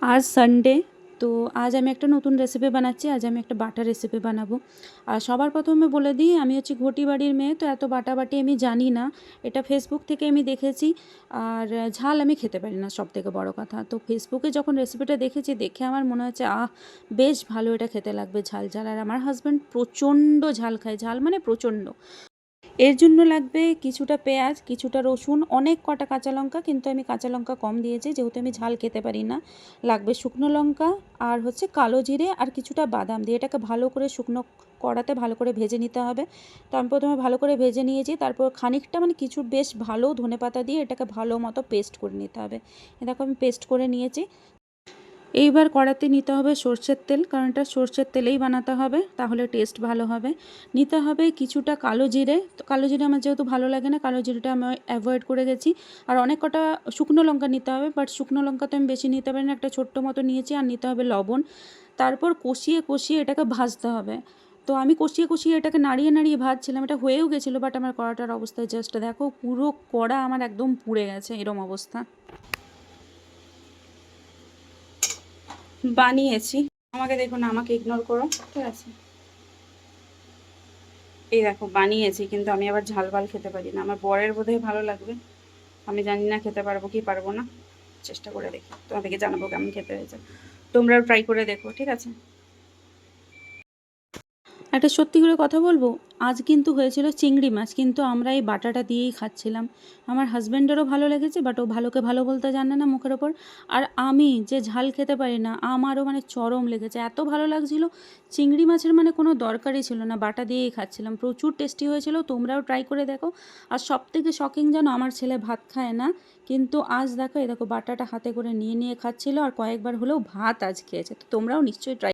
আজ সানডে তো আজ আমি একটা নতুন রেসিপি বানাচ্ছি। আজ আমি একটা বাটা রেসিপি বানাবো। আর সবার প্রথমে বলে দিই, আমি হচ্ছে ঘটি বাড়ির মেয়ে, তো এত বাটাবাটি আমি জানি না। এটা ফেসবুক থেকে আমি দেখেছি। আর ঝাল আমি খেতে পারি না সব থেকে বড়ো কথা। তো ফেসবুকে যখন রেসিপিটা দেখেছি, দেখে আমার মনে হচ্ছে, আহ, বেশ ভালো এটা খেতে লাগবে ঝাল ঝাল। আর আমার হাজব্যান্ড প্রচণ্ড ঝাল খায়। ঝাল মানে প্রচণ্ড। এর জন্য লাগবে কিছুটা পেঁয়াজ, কিছুটা রসুন, অনেক কটা কাঁচা লঙ্কা, কিন্তু আমি কাঁচা লঙ্কা কম দিয়েছি, যেহেতু আমি ঝাল খেতে পারি না। লাগবে শুকনো লঙ্কা আর হচ্ছে কালো জিরে আর কিছুটা বাদাম দিয়ে এটাকে ভালো করে শুকনো কড়াতে ভালো করে ভেজে নিতে হবে। তো আমি প্রথমে ভালো করে ভেজে নিয়েছি, তারপর খানিকটা মানে কিছু বেশ ভালো ধনে পাতা দিয়ে এটাকে ভালো মতো পেস্ট করে নিতে হবে। দেখো আমি পেস্ট করে নিয়েছি। এইবার কড়াতে নিতে হবে সর্ষের তেল, কারণ এটা সর্ষের তেলেই বানাতে হবে, তাহলে টেস্ট ভালো হবে। নিতে হবে কিছুটা কালো জিরে, তো কালো জিরে আমার যেহেতু ভালো লাগে না, কালো জিরেটা আমি অ্যাভয়েড করে গেছি। আর অনেক কটা শুকনো লঙ্কা নিতে হবে বাট শুকনো লঙ্কা তো আমি বেশি নিতে পারি না, একটা ছোট্ট মতো নিয়েছি, আর নিতে হবে লবণ। তারপর কষিয়ে কষিয়ে এটাকে ভাজতে হবে। তো আমি কষিয়ে কষিয়ে এটাকে নাড়িয়ে নাড়িয়ে ভাজছিলাম, এটা হয়েও গেছিল বাট আমার কড়াটার অবস্থায় জাস্ট দেখো, পুরো কড়া আমার একদম পুড়ে গেছে, এরম অবস্থা। বানিয়েছি। আমাকে দেখো না আমাকে ইগনোর করো, ঠিক আছে? এই দেখো, বানিয়েছি, কিন্তু আমি আবার ঝাল ভালো খেতে পারি না। আমার বরের বোধহয় ভালো লাগবে। আমি জানি না খেতে পারব কি পারব না। চেষ্টা করে দেখি। তোমাদেরকে জানাব কেমন খেতে হয়েছে। তোমরাও ট্রাই করে দেখো, ঠিক আছে? একটা সত্যি করে কথা বলব? আজ কিন্তু হয়েছিল চিংড়ি মাছ, কিন্তু আমরা এই বাটাটা দিয়েই খাচ্ছিলাম। আমার হাজব্যান্ডেরও ভালো লেগেছে বাট ও ভালোকে ভালো বলতে জানে না মুখের ওপর। আর আমি যে ঝাল খেতে পারি না, আমারও মানে চরম লেগেছে। এত ভালো লাগছিল, চিংড়ি মাছের মানে কোনো দরকারই ছিল না। বাটা দিয়েই খাচ্ছিলাম। প্রচুর টেস্টি হয়েছিল, তোমরাও ট্রাই করে দেখো। আর সব থেকে শকিং যেন আমার ছেলে ভাত খায় না, কিন্তু আজ দেখো, এই দেখো, বাটাটা হাতে করে নিয়ে নিয়ে খাচ্ছিল, আর কয়েকবার হলেও ভাত আজ খেয়েছে। তো তোমরাও নিশ্চয়ই ট্রাই